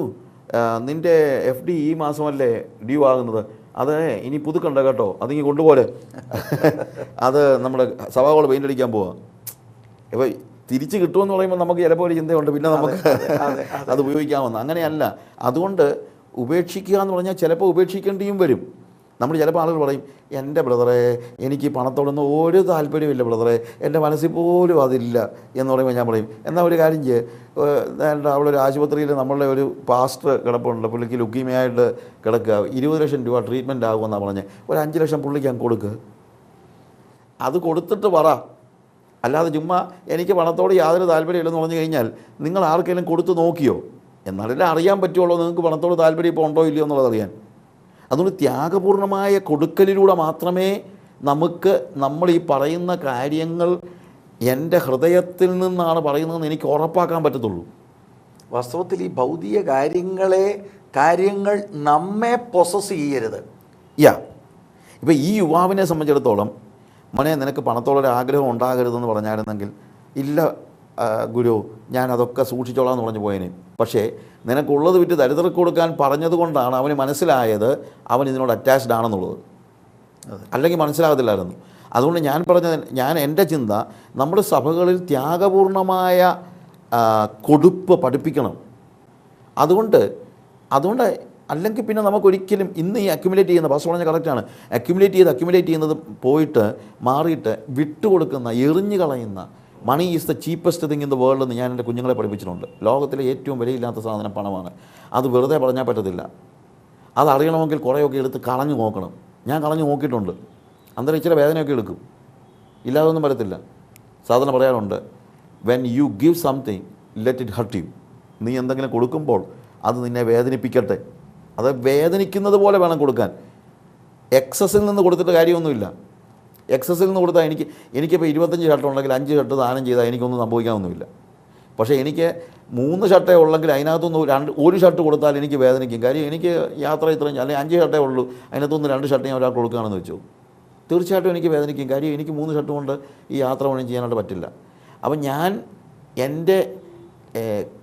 Speaker 2: നിന്റെ എഫ് ഡി ഈ മാസമല്ലേ ഡ്യൂ ആകുന്നത്? അത് ഇനി പുതുക്കണ്ട കേട്ടോ. അതിങ്ങി കൊണ്ടുപോലെ അത് നമ്മുടെ സഭാകൾ പെയിന്റ് അടിക്കാൻ പോവാം. ഇപ്പോൾ തിരിച്ച് കിട്ടുമെന്ന് പറയുമ്പോൾ നമുക്ക് ചിലപ്പോൾ ഒരു ചിന്തയുണ്ട്. പിന്നെ നമുക്ക്
Speaker 1: അതെ,
Speaker 2: ഉപയോഗിക്കാമെന്ന് അങ്ങനെയല്ല. അതുകൊണ്ട് ഉപേക്ഷിക്കുക എന്ന് പറഞ്ഞാൽ ചിലപ്പോൾ ഉപേക്ഷിക്കേണ്ടിയും വരും. നമ്മൾ ചിലപ്പോൾ ആളുകൾ പറയും എന്റെ ബ്രദറെ എനിക്ക് പണത്തോടൊന്നും ഒരു താല്പര്യമില്ല ബ്രദറെ. എന്റെ മനസ്സിൽ പോലും അതില്ല. എന്ന് പറയുമ്പോൾ ഞാൻ പറയും എന്നാൽ ഒരു കാര്യം ചെയ്യ്. അവിടെ ഒരു ആശുപത്രിയിൽ നമ്മളുടെ ഒരു പാസ്റ്റർ കിടപ്പുണ്ട്. പുള്ളിക്ക് ലുക്കീമയായിട്ട് കിടക്കുക. ഇരുപത് ലക്ഷം രൂപ ട്രീറ്റ്മെന്റ് ആകുമെന്നാണ് പറഞ്ഞത് ഒരു അഞ്ച് ലക്ഷം പുള്ളിക്ക് ഞാൻ കൊടുക്കുക അത് കൊടുത്തിട്ട് പറ. അല്ലാതെ ചുമ്മാ എനിക്ക് പണത്തോട് യാതൊരു താല്പര്യമില്ലെന്ന് പറഞ്ഞു കഴിഞ്ഞാൽ നിങ്ങൾ ആർക്കെങ്കിലും കൊടുത്തു നോക്കിയോ? എന്നാലല്ലേ അറിയാൻ പറ്റുള്ളൂ നിങ്ങൾക്ക് പണത്തോട് താല്പര്യം ഇപ്പോൾ ഉണ്ടോ ഇല്ലയോ എന്നുള്ളത് അറിയാൻ. അതുകൊണ്ട് ത്യാഗപൂർണമായ കൊടുക്കലിലൂടെ മാത്രമേ നമുക്ക് നമ്മൾ ഈ പറയുന്ന കാര്യങ്ങൾ എന്റെ ഹൃദയത്തിൽ നിന്നാണ് പറയുന്നതെന്ന് എനിക്ക് ഉറപ്പാക്കാൻ പറ്റത്തുള്ളൂ.
Speaker 1: വാസ്തവത്തിൽ ഈ ഭൗതിക കാര്യങ്ങളെ കാര്യങ്ങൾ നമ്മെ പ്രൊസസ് ചെയ്യരുത്.
Speaker 2: യാ ഇപ്പം ഈ യുവാവിനെ സംബന്ധിച്ചിടത്തോളം മോനെ നിനക്ക് പണത്തോടൊരു ആഗ്രഹം ഉണ്ടാകരുതെന്ന് പറഞ്ഞായിരുന്നെങ്കിൽ ഇല്ല ഗുരു ഞാൻ അതൊക്കെ സൂക്ഷിച്ചോളാം എന്ന് പറഞ്ഞു പോയേനെ. പക്ഷേ നിനക്കുള്ളത് വിറ്റ് ദരിദ്രർക്ക് കൊടുക്കാൻ പറഞ്ഞതുകൊണ്ടാണ് അവന് മനസ്സിലായത് അവൻ ഇതിനോട് അറ്റാച്ച്ഡ് ആണെന്നുള്ളത്. അല്ലെങ്കിൽ മനസ്സിലാകത്തില്ലായിരുന്നു. അതുകൊണ്ട് ഞാൻ പറഞ്ഞ ഞാൻ എന്റെ ചിന്ത നമ്മുടെ സഭകളിൽ ത്യാഗപൂർണമായ കൊടുപ്പ് പഠിപ്പിക്കണം. അതുകൊണ്ട് അതുകൊണ്ട് അല്ലെങ്കിൽ പിന്നെ നമുക്കൊരിക്കലും ഇന്ന് ഈ അക്യുമുലേറ്റ് ചെയ്യുന്ന ബസ് പറഞ്ഞ കറക്റ്റാണ് അക്യുമുലേറ്റ് ചെയ്ത് അക്യുമുലേറ്റ് ചെയ്യുന്നത് പോയിട്ട് മാറിയിട്ട് വിട്ടുകൊടുക്കുന്ന എറിഞ്ഞു കളയുന്ന money is the cheapest thing in the world എന്ന് ഞാൻ എന്റെ കുഞ്ഞുങ്ങളെ പഠിപ്പിച്ചിട്ടുണ്ട്. ലോകത്തിലെ ഏറ്റവും വിലയില്ലാത്ത സാധനം പണമാണ്. അത് വെറുതെ പറഞ്ഞാൽ പറ്റത്തില്ല. അറിയണമെങ്കിൽ കുറേയൊക്കെ എടുത്ത് കളഞ്ഞു നോക്കണം. ഞാൻ കളഞ്ഞു നോക്കിയിട്ടുണ്ട്. അന്നേരം ഇച്ചിരി വേദനയൊക്കെ എടുക്കും. ഇല്ലാതൊന്നും പറ്റത്തില്ല സാധനം പറയാറുണ്ട് when you give something let it hurt you നീ എന്തെങ്കിലും കൊടുക്കുമ്പോൾ അത് നിന്നെ വേദനിപ്പിക്കട്ടെ. അത് വേദനിക്കുന്നത് പോലെ വേണം കൊടുക്കാൻ. എക്സസിൽ നിന്ന് കൊടുത്തിട്ട് കാര്യമൊന്നുമില്ല. എക്സസിൽ നിന്ന് കൊടുത്താൽ എനിക്ക് എനിക്കിപ്പോൾ ഇരുപത്തഞ്ച് ഷർട്ട് ഉണ്ടെങ്കിൽ അഞ്ച് ഷർട്ട് ദാനം ചെയ്താൽ എനിക്കൊന്നും സംഭവിക്കാനൊന്നുമില്ല. പക്ഷേ എനിക്ക് മൂന്ന് ഷർട്ടേ ഉള്ളെങ്കിൽ അതിനകത്തൊന്ന് രണ്ട് ഒരു ഷർട്ട് കൊടുത്താൽ എനിക്ക് വേദനിക്കും. കാര്യം എനിക്ക് യാത്ര ഇത്രയും അല്ലെങ്കിൽ അഞ്ച് ഷർട്ടേ ഉള്ളൂ അതിനകത്തൊന്ന് രണ്ട് ഷർട്ട് ഞാൻ ഒരാൾ കൊടുക്കുകയാണെന്ന് വെച്ചു. തീർച്ചയായിട്ടും എനിക്ക് വേദനിക്കും. കാര്യം എനിക്ക് മൂന്ന് ഷർട്ട് കൊണ്ട് ഈ യാത്ര ഒന്നും ചെയ്യാനായിട്ട് പറ്റില്ല. അപ്പം ഞാൻ എന്റെ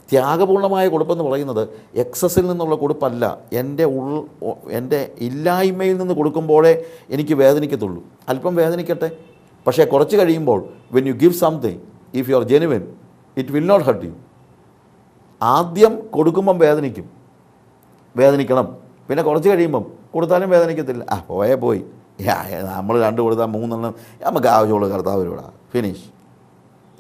Speaker 2: ഏഹ്, ത്യാഗപൂർണമായ കൊടുപ്പെന്ന് പറയുന്നത് എക്സസിൽ നിന്നുള്ള കൊടുപ്പല്ല. എന്റെ ഉൾ എന്റെ ഇല്ലായ്മയിൽ നിന്ന് കൊടുക്കുമ്പോഴേ എനിക്ക് വേദനിക്കത്തുള്ളൂ. അല്പം വേദനിക്കട്ടെ. പക്ഷേ കുറച്ച് കഴിയുമ്പോൾ when you give something if you are genuine it will not hurt you ആദ്യം കൊടുക്കുമ്പം വേദനിക്കും. വേദനിക്കണം. പിന്നെ കുറച്ച് കഴിയുമ്പം കൊടുത്താലും വേദനിക്കത്തില്ല. ആ പോയേ പോയി. നമ്മൾ രണ്ട് കൊടുത്താൽ മൂന്നെണ്ണം. നമുക്ക് ആവശ്യമുള്ള കർത്താവ് വരൂടാ ഫിനിഷ്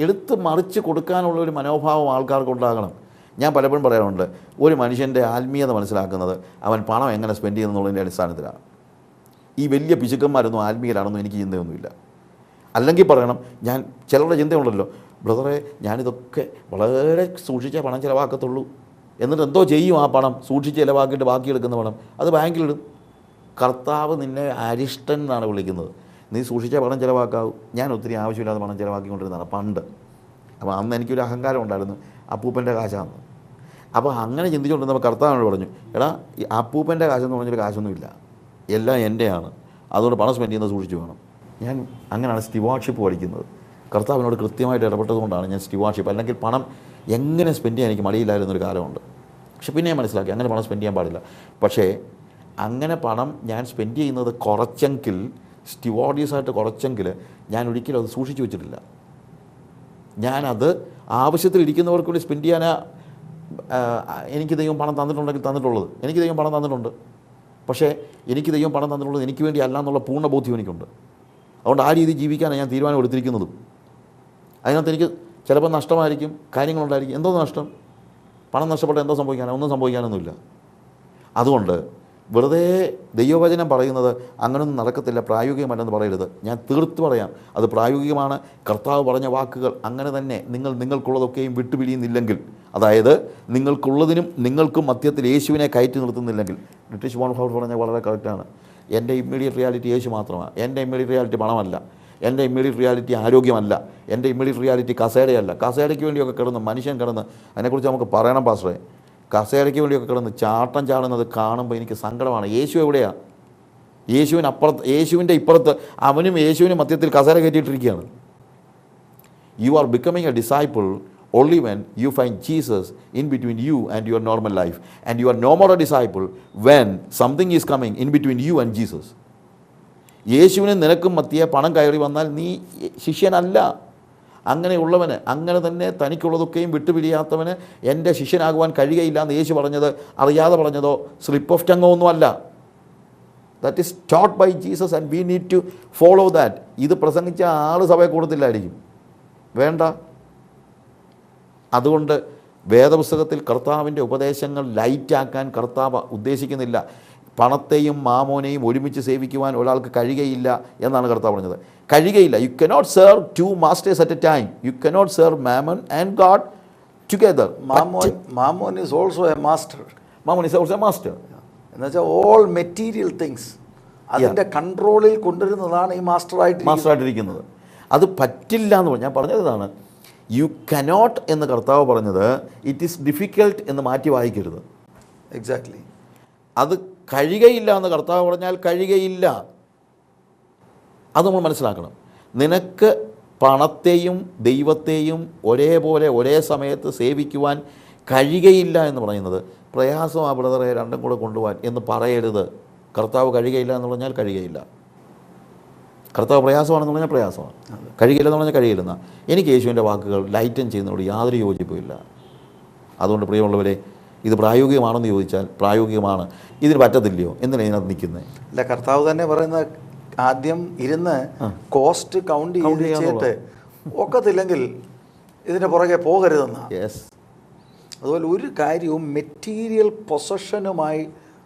Speaker 2: എടുത്ത് മറിച്ച് കൊടുക്കാനുള്ള ഒരു മനോഭാവം ആൾക്കാർക്ക് ഉണ്ടാകണം ഞാൻ പലപ്പോഴും പറയാറുണ്ട് ഒരു മനുഷ്യന്റെ ആത്മീയത മനസ്സിലാക്കുന്നത് അവൻ പണം എങ്ങനെ സ്പെൻഡ് ചെയ്യുന്നതിന്റെ അടിസ്ഥാനത്തിലാണ്. ഈ വലിയ പിശുക്കന്മാരൊന്നും ആത്മീയരാണെന്നും എനിക്ക് ചിന്തയൊന്നുമില്ല. അല്ലെങ്കിൽ പറയണം ഞാൻ ചിലരുടെ ചിന്തയുണ്ടല്ലോ ബ്രദറെ ഞാനിതൊക്കെ വളരെ സൂക്ഷിച്ചേ പണം ചിലവാക്കത്തുള്ളൂ. എന്നിട്ട് എന്തോ ചെയ്യും ആ പണം സൂക്ഷിച്ച് ചിലവാക്കിയിട്ട് ബാക്കിയെടുക്കുന്ന പണം അത് ബാങ്കിലിടും. കർത്താവ് നിന്നെ അരിഷ്ടൻ എന്നാണ് വിളിക്കുന്നത്. നീ സൂക്ഷിച്ചാൽ പണം ചിലവാക്കാവൂ. ഞാൻ ഒത്തിരി ആവശ്യമില്ലാതെ പണം ചിലവാക്കിക്കൊണ്ടിരുന്നതാണ് പണ്ട്. അപ്പോൾ അന്ന് എനിക്കൊരു അഹങ്കാരം ഉണ്ടായിരുന്നു അപ്പൂപ്പന്റെ കാശാന്ന്. അപ്പോൾ അങ്ങനെ ചിന്തിച്ചുകൊണ്ടിരുന്നപ്പോൾ കർത്താവിനോട് പറഞ്ഞു എടാ ഈ അപ്പൂപ്പന്റെ കാശെന്ന് പറഞ്ഞൊരു കാശൊന്നുമില്ല. എല്ലാം എന്റെയാണ്. അതുകൊണ്ട് പണം സ്പെൻഡ് ചെയ്യുന്നത് സൂക്ഷിച്ചു വേണം. ഞാൻ അങ്ങനെയാണ് സ്റ്റിവാർഷിപ്പ് പഠിക്കുന്നത്. കർത്താവിനോട് കൃത്യമായിട്ട് ഇടപെട്ടതുകൊണ്ടാണ് ഞാൻ സ്റ്റിവാർഷിപ്പ് അല്ലെങ്കിൽ പണം എങ്ങനെ സ്പെൻഡ് ചെയ്യാൻ എനിക്ക് മടിയില്ലായിരുന്നൊരു കാലമുണ്ട്. പക്ഷെ പിന്നെ ഞാൻ മനസ്സിലാക്കി അങ്ങനെ പണം സ്പെൻഡ് ചെയ്യാൻ പാടില്ല. പക്ഷേ അങ്ങനെ പണം ഞാൻ സ്പെൻഡ് ചെയ്യുന്നത് കുറച്ചെങ്കിൽ സ്റ്റിവാർഡീസായിട്ട് കുറച്ചെങ്കിൽ ഞാൻ ഒരിക്കലും അത് സൂക്ഷിച്ചു വെച്ചിട്ടില്ല. ഞാനത് ആവശ്യത്തിൽ ഇരിക്കുന്നവർക്ക് വേണ്ടി സ്പെൻഡ് ചെയ്യാനാ എനിക്ക് ദൈവം പണം തന്നിട്ടുണ്ടെങ്കിൽ തന്നിട്ടുള്ളത്. എനിക്ക് ദൈവം പണം തന്നിട്ടുണ്ട്. പക്ഷേ എനിക്ക് ദൈവം പണം തന്നിട്ടുള്ളത് എനിക്ക് വേണ്ടി അല്ല എന്നുള്ള പൂർണ ബോധ്യം എനിക്കുണ്ട്. അതുകൊണ്ട് ആ രീതി ജീവിക്കാനാണ് ഞാൻ തീരുമാനം എടുത്തിരിക്കുന്നതും. അതിനകത്ത് എനിക്ക് ചിലപ്പോൾ നഷ്ടമായിരിക്കും കാര്യങ്ങളുണ്ടായിരിക്കും. എന്തോ നഷ്ടം? പണം നഷ്ടപ്പെട്ട എന്തോ സംഭവിക്കാനോ? ഒന്നും സംഭവിക്കാനൊന്നുമില്ല. അതുകൊണ്ട് വെറുതെ ദൈവവചനം പറയുന്നത് അങ്ങനൊന്നും നടക്കത്തില്ല പ്രായോഗികമല്ലെന്ന് പറയരുത്. ഞാൻ തീർത്ത് പറയാം അത് പ്രായോഗികമാണ്. കർത്താവ് പറഞ്ഞ വാക്കുകൾ അങ്ങനെ തന്നെ നിങ്ങൾ നിങ്ങൾക്കുള്ളതൊക്കെയും വിട്ടുപിരിയുന്നില്ലെങ്കിൽ അതായത് നിങ്ങൾക്കുള്ളതിനും നിങ്ങൾക്കും മധ്യത്തിൽ യേശുവിനെ കയറ്റി നിർത്തുന്നില്ലെങ്കിൽ ബ്രിട്ടീഷ് ബോൺ ഫൗർ പറഞ്ഞ വളരെ കറക്റ്റാണ് എന്റെ ഇമ്മീഡിയറ്റ് റിയാലിറ്റി യേശു മാത്രമാണ്. എന്റെ ഇമ്മീഡിയറ്റ് റിയാലിറ്റി പണമല്ല. എന്റെ ഇമ്മീഡിയറ്റ് റിയാലിറ്റി ആരോഗ്യമല്ല. എന്റെ ഇമ്മീഡിയറ്റ് റിയാലിറ്റി കസേരയല്ല. കസേരയ്ക്ക് വേണ്ടിയൊക്കെ കിടന്ന് മനുഷ്യൻ കിടന്ന് അതിനെക്കുറിച്ച് നമുക്ക് പറയണം പാസ്റ്ററെ. കസേരയ്ക്ക് വേണ്ടിയൊക്കെ കിടന്ന് ചാട്ടം ചാടുന്നത് കാണുമ്പോൾ എനിക്ക് സങ്കടമാണ്. യേശു എവിടെയാണ് യേശുവിന് അപ്പുറത്ത് യേശുവിന്റെ ഇപ്പുറത്ത് അവനും യേശുവിനും മധ്യത്തിൽ കസേര കയറ്റിയിട്ടിരിക്കുകയാണ്. You are becoming a disciple only when you find Jesus in between you and your normal life and you are no more a disciple when something is coming in between you and Jesus യേശുവിന് നിനക്കും മത്തിയെ പണം കയറി വന്നാൽ നീ ശിഷ്യനല്ല. അങ്ങനെയുള്ളവന് അങ്ങനെ തന്നെ തനിക്കുള്ളതൊക്കെയും വിട്ടുപിരിയാത്തവന് എന്റെ ശിഷ്യനാകുവാൻ കഴിയുകയില്ല എന്ന് യേശു പറഞ്ഞത് അറിയാതെ പറഞ്ഞതോ സ്ലിപ്പ് ഓഫ് ടങ്ങോ ഒന്നുമല്ല. That is taught by Jesus and we need to follow that ഇത് പ്രസംഗിച്ച ആൾ സഭയെ കൂടത്തില്ലായിരിക്കും. വേണ്ട. അതുകൊണ്ട് വേദപുസ്തകത്തിൽ കർത്താവിന്റെ ഉപദേശങ്ങൾ ലൈറ്റാക്കാൻ കർത്താവ് ഉദ്ദേശിക്കുന്നില്ല. പണത്തെയും മാമോനെയും ഒരുമിച്ച് സേവിക്കുവാൻ ഒരാൾക്ക് കഴിയുകയില്ല എന്നാണ് കർത്താവ് പറഞ്ഞത്. കഴിയുകയില്ല. You cannot serve two masters at a time you cannot serve mammon and God together
Speaker 1: mammon mammon is also a master
Speaker 2: mammon is also a master
Speaker 1: എന്നുവെച്ചാൽ ഓൾ മെറ്റീരിയൽ തിങ്സ് അതിന്റെ കൺട്രോളിൽ കൊണ്ടുവരുന്നതാണ് ഈ മാസ്റ്ററായിട്ട്
Speaker 2: മാസ്റ്ററായിട്ടിരിക്കുന്നത് അത് പറ്റില്ല എന്ന് പറഞ്ഞു. ഞാൻ പറഞ്ഞത് ഇതാണ്. യു കനോട്ട് എന്ന് കർത്താവ് പറഞ്ഞത് ഇറ്റ് ഈസ് ഡിഫിക്കൽട്ട് എന്ന് മാറ്റി വായിക്കരുത്.
Speaker 1: എക്സാക്ട്ലി
Speaker 2: അത് കഴിയുകയില്ല എന്ന് കർത്താവ് പറഞ്ഞാൽ കഴിയുകയില്ല. അത് നമ്മൾ മനസ്സിലാക്കണം. നിനക്ക് പണത്തെയും ദൈവത്തെയും ഒരേപോലെ ഒരേ സമയത്ത് സേവിക്കുവാൻ കഴിയുകയില്ല എന്ന് പറയുന്നത് പ്രയാസമാ ബ്രദറെ രണ്ടും കൂടെ കൊണ്ടുപോകാൻ എന്ന് പറയരുത്. കർത്താവ് കഴിയുകയില്ല എന്ന് പറഞ്ഞാൽ കഴിയുകയില്ല. കർത്താവ് പ്രയാസമാണെന്ന് പറഞ്ഞാൽ പ്രയാസമാണ്. കഴിയില്ലെന്ന് പറഞ്ഞാൽ കഴിയില്ലെന്ന എനിക്ക് യേശുവിന്റെ വാക്കുകൾ ലൈറ്റൻ ചെയ്യുന്നതോട് യാതൊരു യോജിപ്പുമില്ല. അതുകൊണ്ട് പ്രിയമുള്ളവരെ ഇത് പ്രായോഗികമാണെന്ന് ചോദിച്ചാൽ പ്രായോഗികമാണ്. ഇതിന് പറ്റത്തില്ലയോ? എന്തിനാണ് ഇതിനകത്ത് നിൽക്കുന്നത്
Speaker 1: അല്ല കർത്താവ് തന്നെ പറയുന്ന ആദ്യം ഇരുന്ന് കോസ്റ്റ് കൗണ്ട് ചെയ്തിട്ട് ഒക്കത്തില്ലെങ്കിൽ ഇതിന്റെ പുറകെ പോകരുതെന്ന്. അതുപോലെ ഒരു കാര്യവും മെറ്റീരിയൽ പൊസഷനുമായി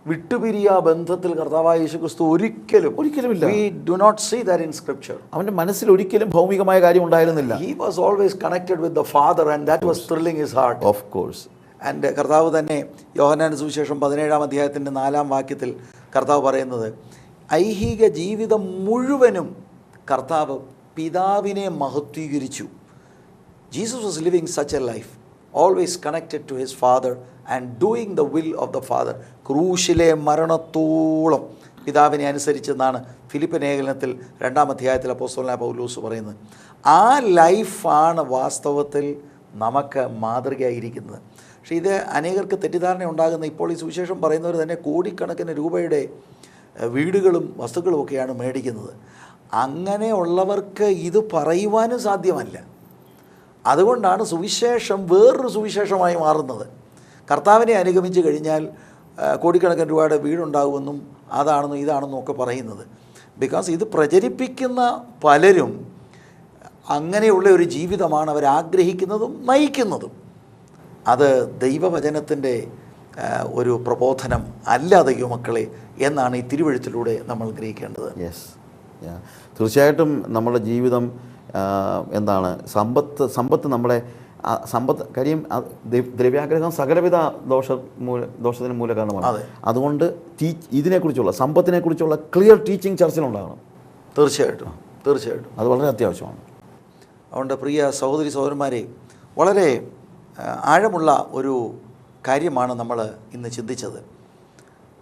Speaker 1: വിട്ടുപിരിയാ ബന്ധത്തിൽ കർത്താവായ യേശു ക്രിസ്തു ഒരിക്കലും
Speaker 2: ഒരിക്കലുമില്ല.
Speaker 1: We do not see that in scripture
Speaker 2: അവന്റെ മനസ്സിൽ ഒരിക്കലും ഭൗമികമായ കാര്യം ഉണ്ടായിരുന്നില്ല.
Speaker 1: He was always connected with the father and that was thrilling his heart
Speaker 2: of course
Speaker 1: and കർത്താവ് തന്നെ യോഹനാൻ സുവിശേഷം പതിനേഴാം അധ്യായത്തിന്റെ നാലാം വാക്യത്തിൽ കർത്താവ് പറയുന്നത് ഐഹിക ജീവിതം മുഴുവനും കർത്താവ് പിതാവിനെ മഹത്വീകരിച്ചു. Jesus was living such a life always connected to his father and doing the will of the father ക്രൂശിലെ മരണത്തോളം പിതാവിനെ അനുസരിച്ചെന്നാണ് ഫിലിപ്പ് ലേഖനത്തിൽ രണ്ടാം അധ്യായത്തിൽ അപ്പോസ്തലനായ പൗലൂസ് പറയുന്നത്. ആ ലൈഫാണ് വാസ്തവത്തിൽ നമുക്ക് മാതൃകയായിരിക്കുന്നത്. പക്ഷേ ഇത് അനേകർക്ക് തെറ്റിദ്ധാരണ ഉണ്ടാകുന്ന ഇപ്പോൾ ഈ സുവിശേഷം പറയുന്നവർ തന്നെ കോടിക്കണക്കിന് രൂപയുടെ വീടുകളും വസ്തുക്കളും ഒക്കെയാണ് മേടിക്കുന്നത്. അങ്ങനെയുള്ളവർക്ക് ഇത് പറയുവാനും സാധ്യമല്ല. അതുകൊണ്ടാണ് സുവിശേഷം വേറൊരു സുവിശേഷമായി മാറുന്നത്. കർത്താവിനെ അനുഗമിച്ച് കഴിഞ്ഞാൽ കോടിക്കണക്കിന് രൂപയുടെ വീടുണ്ടാകുമെന്നും അതാണെന്നും ഇതാണെന്നും ഒക്കെ പറയുന്നത്. ബിക്കോസ് ഇത് പ്രചരിപ്പിക്കുന്ന പലരും അങ്ങനെയുള്ള ഒരു ജീവിതമാണ് അവർ ആഗ്രഹിക്കുന്നതും നയിക്കുന്നതും. അത് ദൈവവചനത്തിന്റെ ഒരു പ്രബോധനം അല്ല ദൈവമക്കളെ എന്നാണ് ഈ തിരുവഴുത്തിലൂടെ നമ്മൾ ഗ്രഹിക്കേണ്ടത്.
Speaker 2: യെസ് തീർച്ചയായിട്ടും നമ്മുടെ ജീവിതം എന്താണ് സമ്പത്ത് സമ്പത്ത് നമ്മളെ സമ്പത്ത് കാര്യം ദ്രവ്യാഗ്രഹം സകലവിധ ദോഷ മൂല ദോഷത്തിന് മൂലകാരണമാണ്.
Speaker 1: അതെ.
Speaker 2: അതുകൊണ്ട് ടീ ഇതിനെക്കുറിച്ചുള്ള സമ്പത്തിനെക്കുറിച്ചുള്ള ക്ലിയർ ടീച്ചിങ് ചർച്ചിലുണ്ടാകണം.
Speaker 1: തീർച്ചയായിട്ടും തീർച്ചയായിട്ടും.
Speaker 2: അത് വളരെ അത്യാവശ്യമാണ്.
Speaker 1: അതുകൊണ്ട് പ്രിയ സഹോദരി സഹോദരന്മാരെ വളരെ ആഴമുള്ള ഒരു കാര്യമാണ് നമ്മൾ ഇന്ന് ചിന്തിച്ചത്.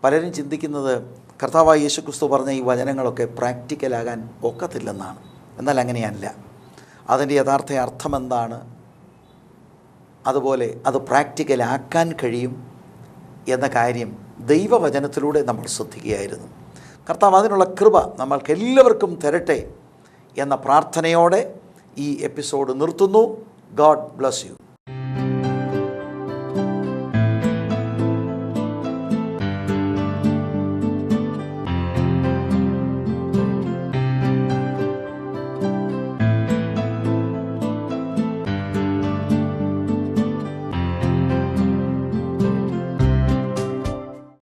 Speaker 1: പലരും ചിന്തിക്കുന്നത് കർത്താവായ യേശുക്രിസ്തു പറഞ്ഞ ഈ വചനങ്ങളൊക്കെ പ്രാക്ടിക്കലാകാൻ ഒക്കത്തില്ലെന്നാണ്. എന്നാൽ അങ്ങനെയല്ല. അതിന്റെ യഥാർത്ഥ അർത്ഥം എന്താണ്? അതുപോലെ അത് പ്രാക്ടിക്കലാക്കാൻ കഴിയും എന്ന കാര്യം ദൈവവചനത്തിലൂടെ നമ്മൾ ശ്രദ്ധിക്കുകയായിരുന്നു. കർത്താവ് അതിനുള്ള കൃപ നമ്മൾക്ക് എല്ലാവർക്കും തരട്ടെ എന്ന പ്രാർത്ഥനയോടെ ഈ എപ്പിസോഡ് നിർത്തുന്നു. God bless you.